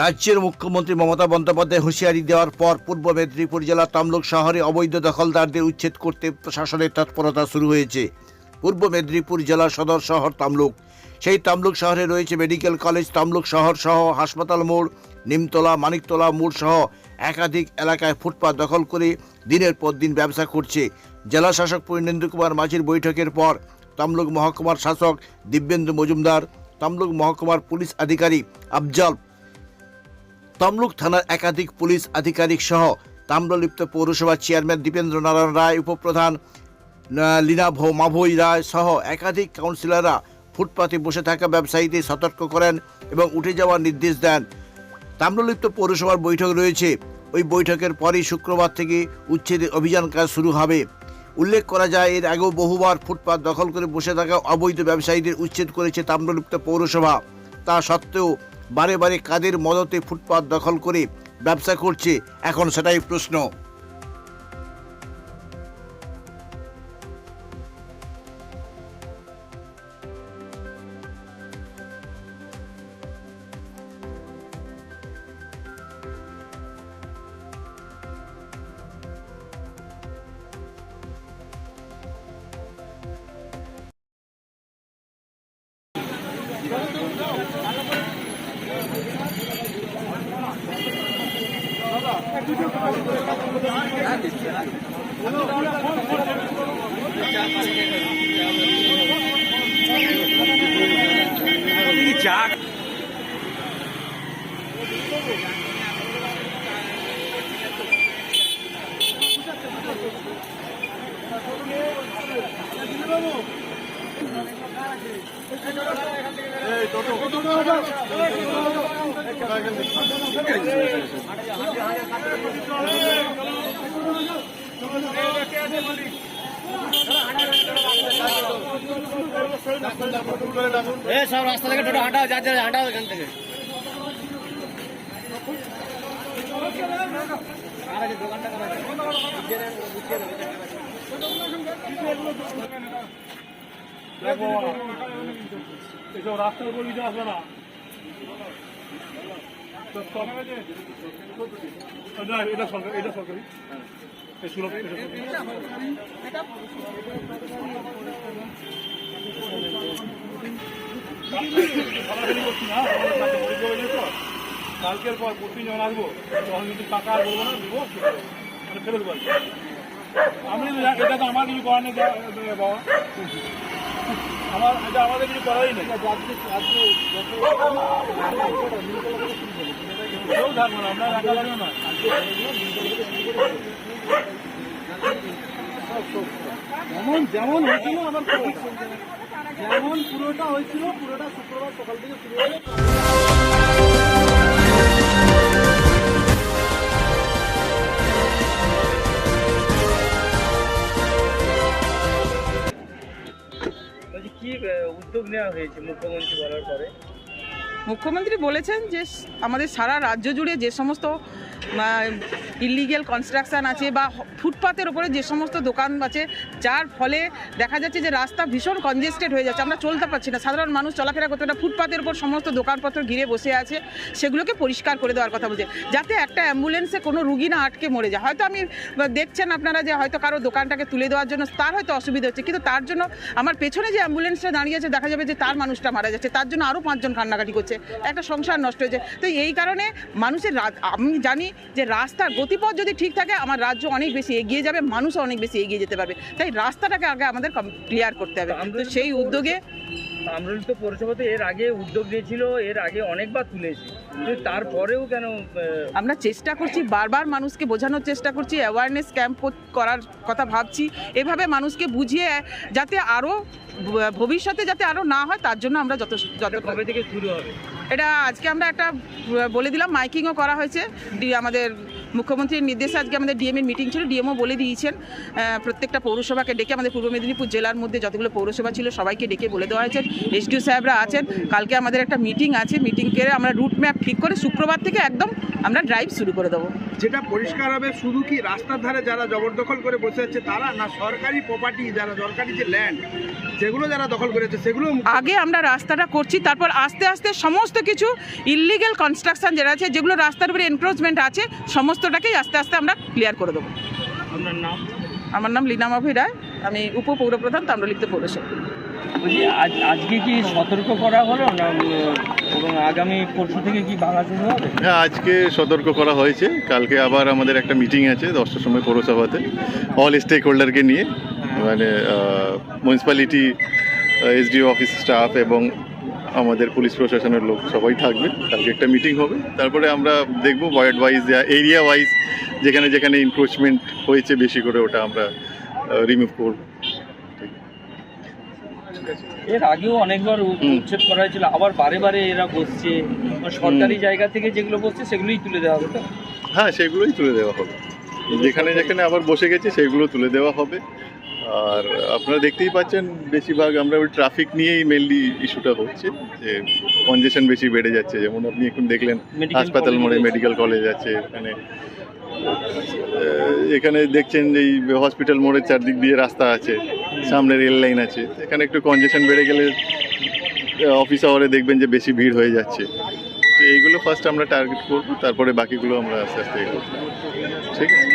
রাজ্যের মুখ্যমন্ত্রী মমতা বন্দ্যোপাধ্যায় হুঁশিয়ারি দেওয়ার পর পূর্ব মেদিনীপুর জেলার তমলুক শহরে অবৈধ দখলদারদের উচ্ছেদ করতে প্রশাসনের তৎপরতা শুরু হয়েছে। পূর্ব মেদিনীপুর জেলার সদর শহর তমলুক। সেই তমলুক শহরে রয়েছে মেডিকেল কলেজ, তমলুক শহর সহ হাসপাতাল মোড়, নিমতলা, মানিকতলা মোড় সহ একাধিক এলাকায় ফুটপাত দখল করে দিনের পর দিন ব্যবসা করছে। জেলা শাসক পূর্ণেন্দু কুমার মাঝির বৈঠকের পর তমলুক মহকুমার শাসক দিব্যেন্দু মজুমদার, তমলুক মহকুমার পুলিশ আধিকারিক আফজল তমলুক থানার একাধিক পুলিশ আধিকারিক সহ তাম্রলিপ্ত পৌরসভার চেয়ারম্যান দীপেন্দ্র নারায়ণ রায়, উপপ্রধান লীনা ভৌ মাভৈ রায় সহ একাধিক কাউন্সিলররা ফুটপাতে বসে থাকা ব্যবসায়ীদের সতর্ক করেন এবং উঠে যাওয়ার নির্দেশ দেন। তাম্রলিপ্ত পৌরসভার বৈঠক রয়েছে। ওই বৈঠকের পরই শুক্রবার থেকে উচ্ছেদের অভিযান কাজ শুরু হবে। উল্লেখ করা যায়, এর আগেও বহুবার ফুটপাত দখল করে বসে থাকা অবৈধ ব্যবসায়ীদের উচ্ছেদ করেছে তাম্রলিপ্ত পৌরসভা। তা সত্ত্বেও বারে বারে কাদের মদতে ফুটপাত দখল করে ব্যবসা করছে? এখন সেটাই প্রশ্ন। চা এ সব রাস্তা থেকে টোটো হাঁটাও যা যা হাঁটাও এখান থেকে। দেখো এসব রাস্তার কিছু আসবে না এটা সরকারি এটা সরকারি। কালকের পর প্রতিদিন যখন আসব তখন কিন্তু টাকা আর বলব না দিব ফেরত পারব আমি এটা তো আমার কিছু করার নেই বাবা আমার এটা আমাদের কিছু নেই। না যেমন যেমন হয়েছিল আমার। যেমন পুরোটা হয়েছিল, পুরোটা শুক্রবার সকাল থেকে শুরু হয়ে মুখ্যমন্ত্রী বলেছেন যে আমাদের সারা রাজ্য জুড়ে যে সমস্ত ইলিগেল কনস্ট্রাকশন আছে বা ফুটপাতের ওপরে যে সমস্ত দোকান আছে যার ফলে দেখা যাচ্ছে যে রাস্তা ভীষণ কনজেস্টেড হয়ে যাচ্ছে। আমরা চলতে পারছি না। সাধারণ মানুষ চলাফেরা করতে না। ফুটপাতের উপর সমস্ত দোকানপত্র ঘিরে বসে আছে। সেগুলোকে পরিষ্কার করে দেওয়ার কথা বলছে। যাতে একটা অ্যাম্বুলেন্সে কোনো রুগী না আটকে মরে যায়। হয়তো আমি দেখছেন আপনারা যে হয়তো কারও দোকানটাকে তুলে দেওয়ার জন্য, তার হয়তো অসুবিধা হচ্ছে। কিন্তু তার জন্য আমার পেছনে যে অ্যাম্বুলেন্সটা দাঁড়িয়ে আছে, দেখা যাবে যে তার মানুষটা মারা যাচ্ছে। তার জন্য আরও পাঁচজন কান্নাকাটি করছে। একটা সংসার নষ্ট হয়েছে। তো এই কারণে মানুষের আমি জানি যে রাস্তার গতিপথ যদি ঠিক থাকে, আমার রাজ্য অনেক বেশি এগিয়ে যাবে। মানুষও অনেক বেশি এগিয়ে যেতে পারবে। তাই রাস্তাটাকে আগে আমাদের ক্লিয়ার করতে হবে। তো সেই উদ্যোগে আমরুলিত পৌরসভা তো এর আগে উদ্যোগ নিয়েছিল এর আগে অনেকবার তুলেছে। তারপরেও কেন আমরা চেষ্টা করছি বারবার মানুষকে বোঝানোর চেষ্টা করছি অ্যাওয়ারনেস ক্যাম্প করার কথা ভাবছি। এভাবে মানুষকে বুঝিয়ে যাতে আরও ভবিষ্যতে যাতে আরও না হয় তার জন্য আমরা যত যত কবে থেকে শুরু হবে? এটা আজকে আমরা একটা বলে দিলাম মাইকিংও করা হয়েছে। ডি আমাদের মুখ্যমন্ত্রীর নির্দেশে আজকে আমাদের ডিএমের মিটিং ছিল। ডিএমও বলে দিয়েছেন প্রত্যেকটা পৌরসভাকে ডেকে আমাদের পূর্ব মেদিনীপুর জেলার মধ্যে যতগুলো পৌরসভা ছিল সবাইকে ডেকে বলে দেওয়া হয়েছে। এসডিও সাহেবরা আছেন, কালকে আমাদের একটা মিটিং আছে। মিটিং করে আমরা রুট ম্যাপ ঠিক করে শুক্রবার থেকে একদম আমরা ড্রাইভ শুরু করে দেবো। যেটা পরিষ্কার হবে শুধু কি রাস্তার ধারে যারা জবরদখল করে বসে আছে তারা না সরকারি প্রপার্টি যারা সরকারি যে ল্যান্ড যেগুলো যারা দখল করেছে সেগুলো আগে আমরা রাস্তাটা করছি তারপর আস্তে আস্তে সমস্ত কিছু ইলিগেল কনস্ট্রাকশন যেটা আছে যেগুলো রাস্তার উপরে এনক্রোচমেন্ট আছে সমস্তটাকেই আস্তে আস্তে আমরা ক্লিয়ার করে দেবো। আপনার নাম? আমার নাম লীনা মাভি রায়। আমি উপপৌরপ্রধান তাম্রলিপ্ত পৌরসভা। আজকে কি সতর্ক করা হলো না এবং আগামী পরশু থেকে কি ভাঙা শুরু হবে? হ্যাঁ আজকে সতর্ক করা হয়েছে। কালকে আবার আমাদের একটা মিটিং আছে দশটার সময় পৌরসভাতে অল স্টেক হোল্ডারকে নিয়ে। মানে মিউনিসিপ্যালিটি এসডিও অফিস স্টাফ এবং আমাদের পুলিশ প্রশাসনের লোক সবাই থাকবে। কালকে একটা মিটিং হবে। তারপরে আমরা দেখব ওয়ার্ড ওয়াইজ এরিয়া ওয়াইজ যেখানে যেখানে ইনক্রোচমেন্ট হয়েছে বেশি করে ওটা আমরা রিমুভ করব। এর আগেও অনেকবার উচ্ছেদ করা হয়েছিল আবার বারে বারে এরা বসছে। সরকারি জায়গা থেকে যেগুলো বসছে সেগুলোই তুলে দেওয়া হবে হ্যাঁ সেগুলোই তুলে দেওয়া হবে। যেখানে যেখানে আবার বসে গেছে সেগুলো তুলে দেওয়া হবে। আর আপনারা দেখতেই পাচ্ছেন বেশিরভাগ আমরা ওই ট্রাফিক নিয়েই মেনলি ইস্যুটা হচ্ছে যে কনজেশন বেশি বেড়ে যাচ্ছে। যেমন আপনি এখন দেখলেন হাসপাতাল মোড়ে মেডিকেল কলেজ আছে এখানে এখানে দেখছেন যে এই হসপিটাল মোড়ের চারদিক দিয়ে রাস্তা আছে, সামনে রেল লাইন আছে। এখানে একটু কনজেশন বেড়ে গেলে অফিস আওয়ারে দেখবেন যে বেশি ভিড় হয়ে যাচ্ছে। তো এইগুলো ফার্স্ট আমরা টার্গেট করব, তারপরে বাকিগুলো আমরা আস্তে আস্তে এগোবো। ঠিক আছে?